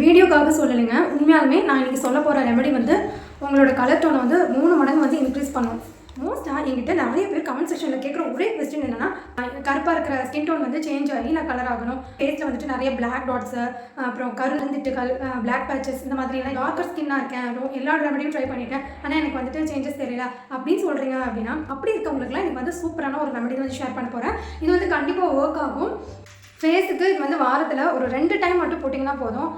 வீடியோக்காக சொல்லலைங்க. உண்மையாலுமே நான் இன்றைக்கி சொல்ல போகிற ரெமெடி வந்து உங்களோட கலர் டோனை வந்து மூணு மடங்கு வந்து இன்க்ரீஸ் பண்ணும். மோஸ்ட்டாக என்கிட்ட நிறைய பேர் கமெண்ட் செக்ஷனில் கேட்குற ஒரே கொஸ்டின் என்னென்னா கருப்பாக இருக்கிற ஸ்கின் டோன் வந்து சேஞ்ச் ஆகி நான் கலர் ஆகணும். ஃபேஸில் வந்துட்டு நிறைய பிளாக் டாட்ஸு அப்புறம் கருந்திட்டுகள் பிளாக் பேச்சஸ் இந்த மாதிரிலாம் டார்க்கர் ஸ்கின்னாக இருக்கேன். எல்லா ரெமடியும் ட்ரை பண்ணிட்டேன். ஆனால் எனக்கு வந்துட்டு சேஞ்சஸ் தெரியல. அப்படின்னு சொல்கிறீங்க அப்படின்னா அப்படி இருக்கவங்களுக்குலாம் எனக்கு வந்து சூப்பரான ஒரு ரெமடி வந்து ஷேர் பண்ண போகிறேன் இது வந்து கண்டிப்பாக ஒர்க் ஆகும். ஃபேஸுக்கு இது வந்து வாரத்தில் ஒரு ரெண்டு டைம் மட்டும் போட்டிங்கன்னா போதும்.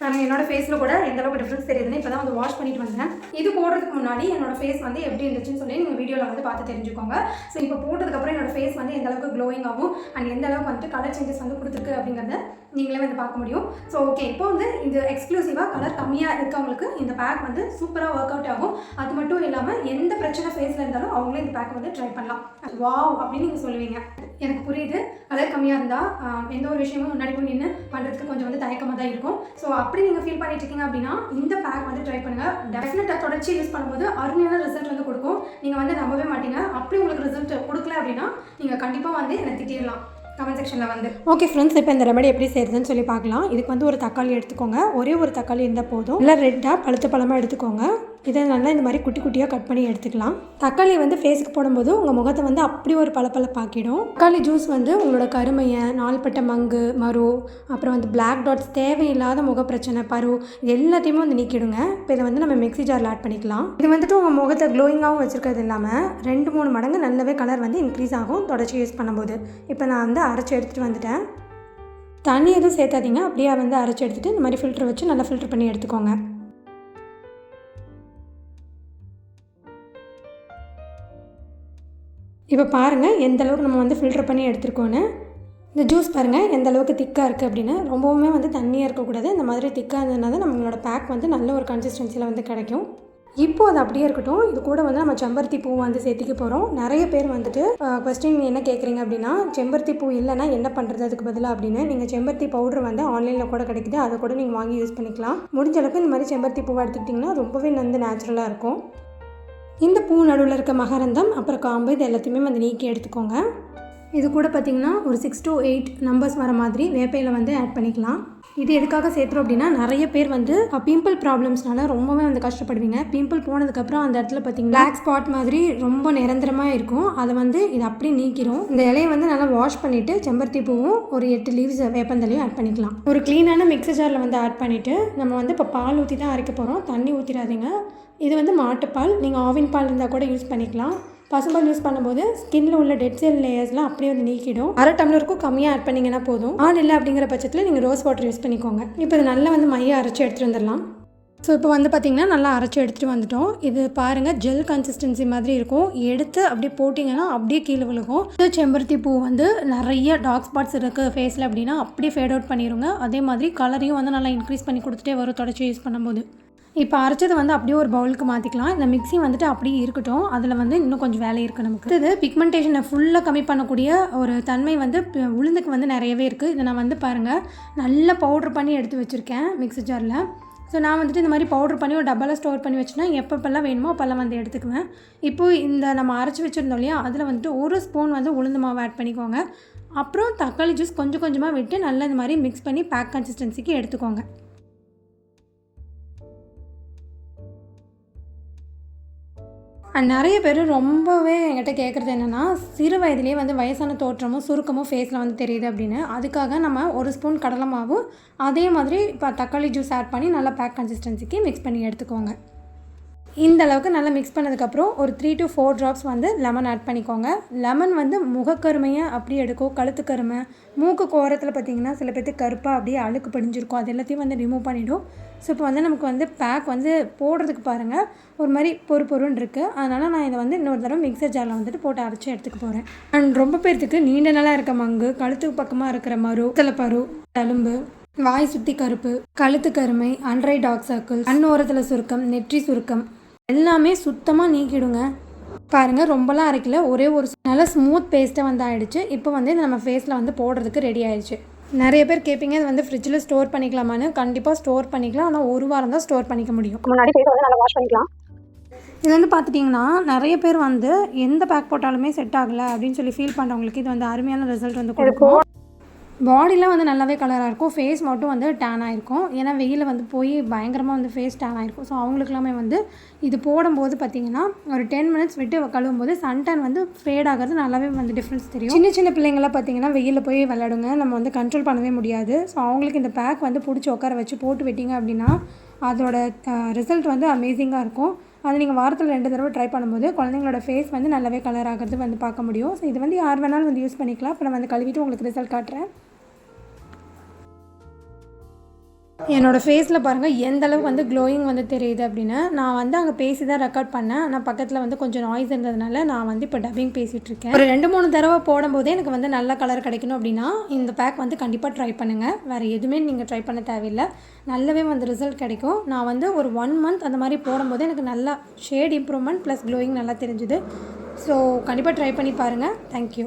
பாருங்க என்னோட ஃபேஸில் கூட எந்த அளவுக்கு டிஃப்ரென்ஸ் தெரியுதுன்னு இப்போ தான் வந்து வாஷ் பண்ணிட்டு வந்தேன். இது போடுறதுக்கு முன்னாடி என்னோட ஃபேஸ் வந்து எப்படி இருந்துச்சுன்னு சொல்லி நீங்கள் வீடியோவில் வந்து பார்த்து தெரிஞ்சுக்கோங்க. ஸோ இப்போ போட்டதுக்கப்புறம் என்னோட ஃபேஸ் வந்து எந்த அளவுக்கு க்ளோயிங் ஆகும் அண்ட் எந்த அளவுக்கு வந்துட்டு கலர் சேஞ்சஸ் வந்து கொடுத்துருக்கு அப்படிங்கிறத நீங்களே வந்து பார்க்க முடியும். ஸோ ஓகே இப்போ வந்து இது எக்ஸ்க்ளூசிவாக கலர் கம்மியாக இருக்கவங்களுக்கு இந்த பேக் வந்து சூப்பராக ஒர்க் அவுட் ஆகும். அது மட்டும் இல்லாமல் எந்த பிரச்சனை ஃபேஸில் இருந்தாலும் அவங்களே இந்த பேக் வந்து ட்ரை பண்ணலாம். வாவ் அப்படின்னு நீங்கள் சொல்லுவீங்க. எனக்கு புரியுது. கலர் கம்மியாக இருந்தால் எந்த ஒரு விஷயமும் முன்னாடி போய் நின்று பண்ணுறதுக்கு கொஞ்சம் வந்து தயக்கமாக தான் இருக்கும். ஸோ அப்படி நீங்கள் ஃபீல் பண்ணிட்டு இருக்கீங்க அப்படின்னா இந்த பேக் வந்து ட்ரை பண்ணுங்கள் டெஃபினட்டாக தொடர்ச்சி யூஸ் பண்ணும்போது அருமையான ரிசல்ட் வந்து கொடுக்கும். நீங்கள் வந்து நம்பவே மாட்டீங்க. அப்படி உங்களுக்கு ரிசல்ட் கொடுக்கல அப்படின்னா நீங்கள் கண்டிப்பாக வந்து என்னை திட்டிடலாம். கமெண்ட் செக்ஷனில் வந்து. ஓகே ஃப்ரெண்ட்ஸ் இப்போ இந்த ரெமடி எப்படி செய்யுதுன்னு சொல்லி பார்க்கலாம். இதுக்கு வந்து ஒரு தக்காளி எடுத்துக்கோங்க. ஒரே ஒரு தக்காளி இருந்தால் போதும். இல்லை ரெட்டாக பழுத்த பழமாக எடுத்துக்கோங்க. இதை நல்லா இந்த மாதிரி குட்டி குட்டியாக கட் பண்ணி எடுத்துக்கலாம். தக்காளி வந்து ஃபேஸுக்கு போடும்போது உங்கள் முகத்தை வந்து அப்படி ஒரு பளபளப்பாக்கிடும். தக்காளி ஜூஸ் வந்து உங்களோட கருமையை நாள்பட்ட மங்கு மரு அப்புறம் வந்து பிளாக் டாட்ஸ் தேவையில்லாத முக பிரச்சனை பரு இது எல்லாத்தையுமே வந்து நீக்கிடுங்க. இப்போ இதை வந்து நம்ம மிக்ஸி ஜாரில் ஆட் பண்ணிக்கலாம். இது வந்துட்டு உங்கள் முகத்தை க்ளோயிங்காகவும் வச்சுருக்கிறது இல்லாமல் ரெண்டு மூணு மடங்கு நல்லாவே கலர் வந்து இன்க்ரீஸ் ஆகும் தொடச்சி யூஸ் பண்ணும்போது. இப்போ நான் வந்து அரைச்சி எடுத்துகிட்டு வந்துட்டேன். தண்ணி எதுவும் சேர்த்தாதீங்க. அப்படியே வந்து அரைச்சி எடுத்துகிட்டு இந்த மாதிரி ஃபில்ட்ரு வச்சு நல்லா ஃபில்ட்ரு பண்ணி எடுத்துக்கோங்க. இப்போ பாருங்கள் எந்த அளவுக்கு நம்ம வந்து ஃபில்டர் பண்ணி எடுத்துருக்கோன்னு இந்த ஜூஸ் பாருங்கள் எந்த அளவுக்கு திக்காக இருக்குது அப்படின்னு. ரொம்பவுமே வந்து தண்ணியாக இருக்கக்கூடாது. இந்த மாதிரி திக்காக இருந்ததுனா தான் நம்மளோட பேக் வந்து நல்ல ஒரு கன்சிஸ்டன்சியில் வந்து கிடைக்கும். இப்போ அது அப்படியே இருக்கட்டும். இது கூட வந்து நம்ம செம்பருத்தி பூ வந்து சேர்த்திக்க போகிறோம் நிறைய பேர் வந்துட்டு கொஸ்டின் என்ன கேட்குறீங்க அப்படின்னா செம்பருத்தி பூ இல்லைன்னா என்ன பண்ணுறது அதுக்கு பதிலாக அப்படின்னு. நீங்கள் செம்பருத்தி பவுடர் வந்து ஆன்லைனில் கூட கிடைக்குது. அதை கூட நீங்கள் வாங்கி யூஸ் பண்ணிக்கலாம். முடிஞ்ச அளவுக்கு இந்த மாதிரி செம்பருத்தி பூவை எடுத்துக்கிட்டிங்கன்னா ரொம்பவே வந்து நேச்சுரலாக இருக்கும். இந்த பூ நடுவில் இருக்க மகரந்தம் அப்புறம் காம்பு இது எல்லாத்தையுமே வந்து நீக்கி எடுத்துக்கோங்க. இது கூட பார்த்திங்கன்னா ஒரு சிக்ஸ் டு எயிட் நம்பர்ஸ் வர மாதிரி வேப்பையில் வந்து ஆட் பண்ணிக்கலாம். இது எதுக்காக சேர்த்துறோம் அப்படின்னா நிறைய பேர் வந்து பிம்பிள் ப்ராப்ளம்ஸ்னால ரொம்பவே வந்து கஷ்டப்படுவீங்க. பிம்பிள் போனதுக்கப்புறம் அந்த இடத்துல பார்த்தீங்கன்னா பிளாக் ஸ்பாட் மாதிரி ரொம்ப நிரந்தரமாக இருக்கும். அதை வந்து இது அப்படியே நீக்கிரும். இந்த இலையை வந்து நல்லா வாஷ் பண்ணிவிட்டு செம்பருத்தி பூவும் ஒரு எட்டு லீவ்ஸ் வேப்பந்தலையும் ஆட் பண்ணிக்கலாம். ஒரு க்ளீனான மிக்ஸர் ஜாரில் வந்து ஆட் பண்ணிவிட்டு நம்ம வந்து இப்போ பால் ஊற்றி தான் அரைக்க போகிறோம் தண்ணி ஊற்றிடாதீங்க இது வந்து மாட்டுப்பால். நீங்கள் ஆவின் பால் இருந்தால் கூட யூஸ் பண்ணிக்கலாம். பசும்பால் யூஸ் பண்ணும்போது ஸ்கின்ல உள்ள டெட் செல் லேயர்ஸ்லாம் அப்படியே வந்து நீக்கிடும். அரை டம்ளருக்கும் கம்மியாக ஆட் பண்ணிங்கன்னா போதும். ஆள் இல்லை அப்படிங்கிற பட்சத்தில் நீங்கள் ரோஸ் வாட்டர் யூஸ் பண்ணிக்கோங்க. இப்போ இது நல்லா வந்து மைய அரைச்சி எடுத்துகிட்டு வந்துடலாம். ஸோ இப்போ வந்து பார்த்திங்கன்னா நல்லா அரைச்சி எடுத்துகிட்டு வந்துட்டோம். இது பாருங்கள் ஜெல் கன்சிஸ்டன்சி மாதிரி இருக்கும். எடுத்து அப்படியே போட்டிங்கன்னா அப்படியே கீழே விழுகும். இது செம்பருத்தி பூ வந்து நிறைய டார்க் ஸ்பாட்ஸ் இருக்குது ஃபேஸில் அப்படின்னா அப்படியே ஃபேட் அவுட் பண்ணிடுங்க அதே மாதிரி கலரையும் வந்து நல்லா இன்க்ரீஸ் பண்ணி கொடுத்துட்டே வரும் தொடச்சி யூஸ் பண்ணும்போது. இப்போ அரைச்சது வந்து அப்படியே ஒரு பவுலுக்கு மாற்றிக்கலாம் இந்த மிக்ஸி வந்துட்டு அப்படியே இருக்கட்டும். அதில் வந்து இன்னும் கொஞ்சம் வேலை இருக்குது நமக்கு. இது பிக்மெண்டேஷனை ஃபுல்லாக கம்மி பண்ணக்கூடிய ஒரு தன்மை வந்து உளுந்துக்கு வந்து நிறையவே இருக்குது இதை நான் வந்து பாருங்கள் நல்லா பவுடர் பண்ணி எடுத்து வச்சுருக்கேன் மிக்ஸி ஜாரில் ஸோ நான் வந்துட்டு இந்த மாதிரி பவுடர் பண்ணி ஒரு டப்பாவில் ஸ்டோர் பண்ணி வச்சுனா எப்பப்பெல்லாம் வேணுமோ அப்போல்லாம் வந்து எடுத்துக்குவேன். இப்போ இந்த நம்ம அரைச்சி வச்சுருந்தோம் இல்லையா? அதில் வந்துட்டு ஒரு ஸ்பூன் வந்து உளுந்து மாவு ஆட் பண்ணிக்கோங்க. அப்புறம் தக்காளி ஜூஸ் கொஞ்சம் கொஞ்சமாக விட்டு நல்லா இந்த மாதிரி மிக்ஸ் பண்ணி பேக் கன்சிஸ்டன்சிக்கு எடுத்துக்கோங்க. அண்ட் நிறைய பேர் ரொம்பவே என்கிட்ட கேட்குறது என்னென்னா சிறு வயதிலேயே வந்து வயசான தோற்றமும் சுருக்கமும் ஃபேஸில் வந்து தெரியுது அப்படின்னு. அதுக்காக நம்ம ஒரு ஸ்பூன் கடலை மாவும் அதே மாதிரி இப்போ தக்காளி ஜூஸ் ஆட் பண்ணி நல்லா பேக் கன்சிஸ்டன்சிக்கு மிக்ஸ் பண்ணி எடுத்துக்கோங்க. இந்த அளவுக்கு நல்லா மிக்ஸ் பண்ணதுக்கப்புறம் ஒரு த்ரீ டு ஃபோர் ட்ராப்ஸ் வந்து லெமன் ஆட் பண்ணிக்கோங்க. லெமன் வந்து முகக்கருமையை அப்படியே எடுக்கும் கழுத்து கருமை மூக்கு கோரத்தில் பார்த்தீங்கன்னா சில பேர்த்துக்கு கருப்பாக அப்படியே அழுக்கு படிஞ்சிருக்கும். அது எல்லாத்தையும் வந்து ரிமூவ் பண்ணிவிடும் ஸோ இப்போ வந்து நமக்கு வந்து பேக் வந்து போடுறதுக்கு பாருங்கள் ஒரு மாதிரி பொறு பொருன்னு இருக்குது அதனால் நான் இதை வந்து இன்னொரு தடவை மிக்சர் ஜாரில் வந்துட்டு போட்டு அரைச்சி எடுத்துக்க போகிறேன் அண்ட் ரொம்ப பேர்த்துக்கு நீண்ட நாளாக இருக்க மங்கு கழுத்துக்கு பக்கமாக இருக்கிற மரு தலைப்பரு தழும்பு வாய் சுற்றி கருப்பு கழுத்து கருமை அன்றை டாக் சர்க்கிள் கண் ஓரத்தில் சுருக்கம் நெற்றி சுருக்கம் எல்லாமே சுத்தமாக நீக்கிடுங்க. பாருங்கள் ரொம்பலாம் அரைக்கல. ஒரே ஒரு நல்ல ஸ்மூத் பேஸ்ட்டாக வந்து ஆயிடுச்சு. இப்போ வந்து நம்ம ஃபேஸில் வந்து போடுறதுக்கு ரெடி ஆயிடுச்சு. நிறைய பேர் கேட்பீங்க இது வந்து ஃப்ரிட்ஜில் ஸ்டோர் பண்ணிக்கலாமான்னு. கண்டிப்பாக ஸ்டோர் பண்ணிக்கலாம். ஆனால் ஒரு வாரம் தான் ஸ்டோர் பண்ணிக்க முடியும். முன்னாடி ஃபேஸ் வந்து நல்லா வாஷ் பண்ணிக்கலாம். இது வந்து பார்த்துட்டிங்கன்னா நிறைய பேர் வந்து எந்த பேக் போட்டாலுமே செட் ஆகலை அப்படின்னு சொல்லி ஃபீல் பண்ணுறவங்களுக்கு இது வந்து அருமையான ரிசல்ட் வந்து கொடுக்கும். பாடிலாம் வந்து நல்லாவே கலராக இருக்கும். ஃபேஸ் மட்டும் வந்து டேன் ஆகிருக்கும் ஏன்னா வெயிலில் வந்து போய் பயங்கரமாக வந்து ஃபேஸ் டேன் ஆகிருக்கும் ஸோ அவங்களுக்குலாமே வந்து இது போடும்போது பார்த்திங்கன்னா ஒரு டென் மினிட்ஸ் விட்டு கழுவும் போது சன்டன் வந்து ஃபேட் ஆகிறது நல்லாவே வந்து டிஃப்ரென்ஸ் தெரியும். சின்ன சின்ன பிள்ளைங்களாம் பார்த்திங்கன்னா வெயிலில் போய் விளையாடுங்க. நம்ம வந்து கண்ட்ரோல் பண்ணவே முடியாது. ஸோ அவங்களுக்கு இந்த பேக் வந்து பிடிச்சி உட்கார வச்சு போட்டு விட்டிங்க அப்படின்னா அதோட ரிசல்ட் வந்து அமேசிங்காக இருக்கும். அது நீங்கள் வாரத்தில் ரெண்டு தடவை ட்ரை பண்ணும்போது குழந்தைங்களோட ஃபேஸ் வந்து நல்லாவே கலர் ஆகிறது வந்து பார்க்க முடியும். ஸோ இது வந்து யார் வேணாலும் வந்து யூஸ் பண்ணிக்கலாம். இப்போ நான் வந்து கழுவிட்டு உங்களுக்கு ரிசல்ட் காட்டுறேன். என்னோடய ஃபேஸில் பாருங்கள் எந்த அளவுக்கு வந்து க்ளோயிங் வந்து தெரியுது அப்படின்னு நான் வந்து அங்கே பேசி தான் ரெக்கார்ட் பண்ணேன். ஆனால் பக்கத்தில் வந்து கொஞ்சம் நாய்ஸ் இருந்ததுனால நான் வந்து இப்போ டப்பிங் பேசிகிட்ருக்கேன் ஒரு ரெண்டு மூணு தடவை போடும்போதே எனக்கு வந்து நல்ல கலர் கிடைக்கணும் அப்படின்னா இந்த பேக் வந்து கண்டிப்பாக ட்ரை பண்ணுங்கள் வேறு எதுவுமே நீங்கள் ட்ரை பண்ண தேவையில்லை. நல்லாவே வந்து ரிசல்ட் கிடைக்கும். நான் வந்து ஒரு ஒன் மந்த் அந்த மாதிரி போடும்போது எனக்கு நல்லா ஷேட் இம்ப்ரூவ்மெண்ட் ப்ளஸ் க்ளோயிங் நல்லா தெரிஞ்சுது. ஸோ கண்டிப்பாக ட்ரை பண்ணி பாருங்கள் தேங்க்யூ